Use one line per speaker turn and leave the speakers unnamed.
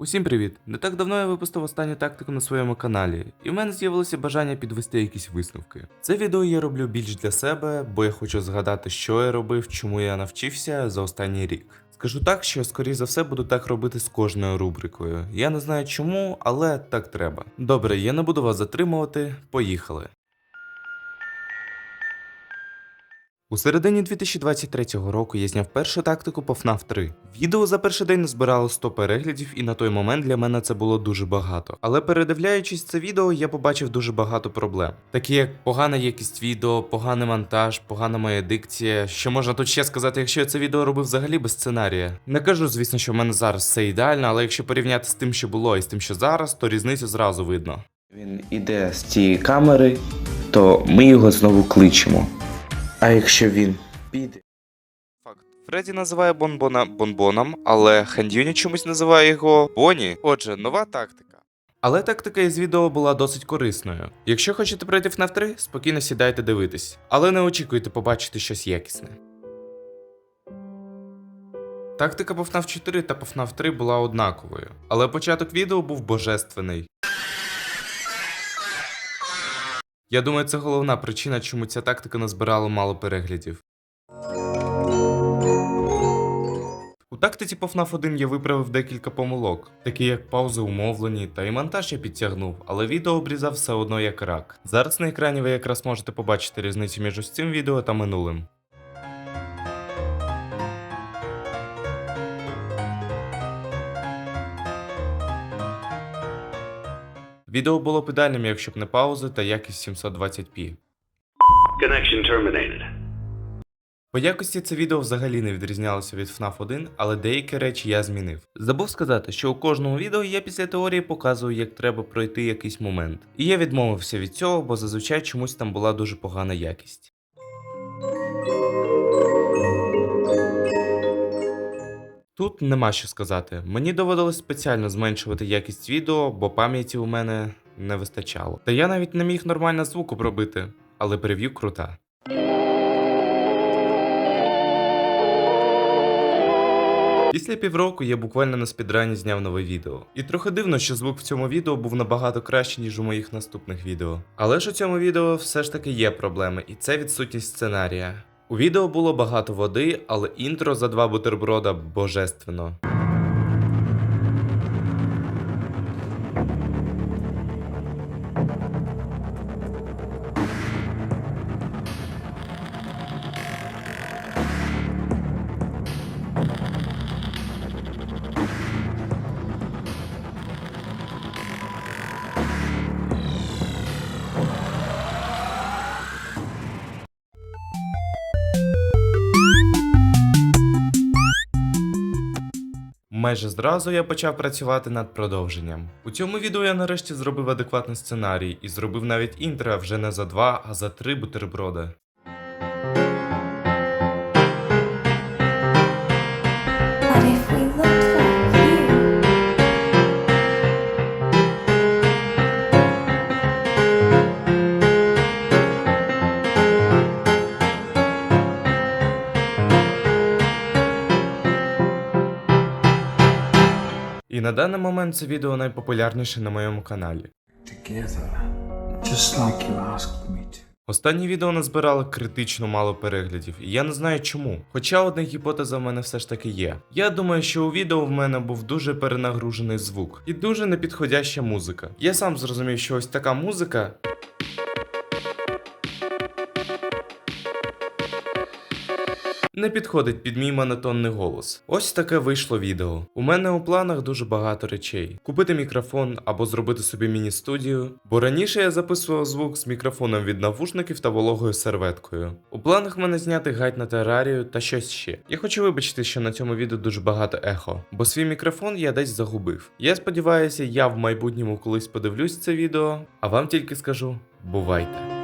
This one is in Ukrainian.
Усім привіт! Не так давно я випустив останню тактику на своєму каналі, і в мене з'явилося бажання підвести якісь висновки. Це відео я роблю більш для себе, бо я хочу згадати, що я робив, чому я навчився за останній рік. Скажу так, що скоріш за все буду так робити з кожною рубрикою. Я не знаю чому, але так треба. Добре, я не буду вас затримувати. Поїхали. У середині 2023 року я зняв першу тактику по FNAF 3. Відео за перший день збирало 100 переглядів, і на той момент для мене це було дуже багато. Але передивляючись це відео, я побачив дуже багато проблем, такі як погана якість відео, поганий монтаж, погана моя дикція. Що можна тут ще сказати, якщо я це відео робив взагалі без сценарія? Не кажу, звісно, що в мене зараз все ідеально, але якщо порівняти з тим, що було, і з тим, що зараз, то різницю зразу видно.
Він іде з цієї камери, то ми його знову кличемо. А якщо він піде.
Факт. Фредді називає Бонбона Бонбоном, але Хандюні чомусь називає його Боні. Отже, нова тактика. Але тактика із відео була досить корисною. Якщо хочете пройти FNAF 3, спокійно сідайте дивитись, але не очікуйте побачити щось якісне. Тактика по FNAF 4 та по FNAF 3 була однаковою, але початок відео був божественний. Я думаю, це головна причина, чому ця тактика назбирала мало переглядів. У тактиці по FNAF 1 я виправив декілька помилок, такі як паузи умовлені, та і монтаж я підтягнув, але відео обрізав все одно як рак. Зараз на екрані ви якраз можете побачити різницю між цим відео та минулим. Відео було б ідеальним, якщо б не паузи та якість 720p.
Connection terminated.
По якості це відео взагалі не відрізнялося від FNAF 1, але деякі речі я змінив. Забув сказати, що у кожному відео я після теорії показую, як треба пройти якийсь момент. І я відмовився від цього, бо зазвичай чомусь там була дуже погана якість. Тут нема що сказати. Мені доводилось спеціально зменшувати якість відео, бо пам'яті у мене не вистачало. Та я навіть не міг нормально звук обробити, але прев'ю крута. Після півроку я буквально на спідрані зняв нове відео. І трохи дивно, що звук в цьому відео був набагато кращий, ніж у моїх наступних відео. Але ж у цьому відео все ж таки є проблеми, і це відсутність сценарія. У відео було багато води, але інтро за два бутерброда божественно. Майже зразу я почав працювати над продовженням. У цьому відео я нарешті зробив адекватний сценарій і зробив навіть інтро вже не за два, а за три бутерброди. І на даний момент це відео найпопулярніше на моєму каналі.
just like you asked me to.
Останні відео назбирали критично мало переглядів, і я не знаю чому. Хоча одна гіпотеза в мене все ж таки є. Я думаю, що у відео в мене був дуже перенагружений звук і дуже непідходяща музика. Я сам зрозумів, що ось така музика. Не підходить під мій монотонний голос. Ось таке вийшло відео. У мене у планах дуже багато речей: купити мікрофон або зробити собі міні-студію. Бо раніше я записував звук з мікрофоном від навушників та вологою серветкою. У планах мене зняти гайд на терарію та щось ще. Я хочу вибачити, що на цьому відео дуже багато ехо, бо свій мікрофон я десь загубив. Я сподіваюся, я в майбутньому колись подивлюсь це відео, а вам тільки скажу: бувайте!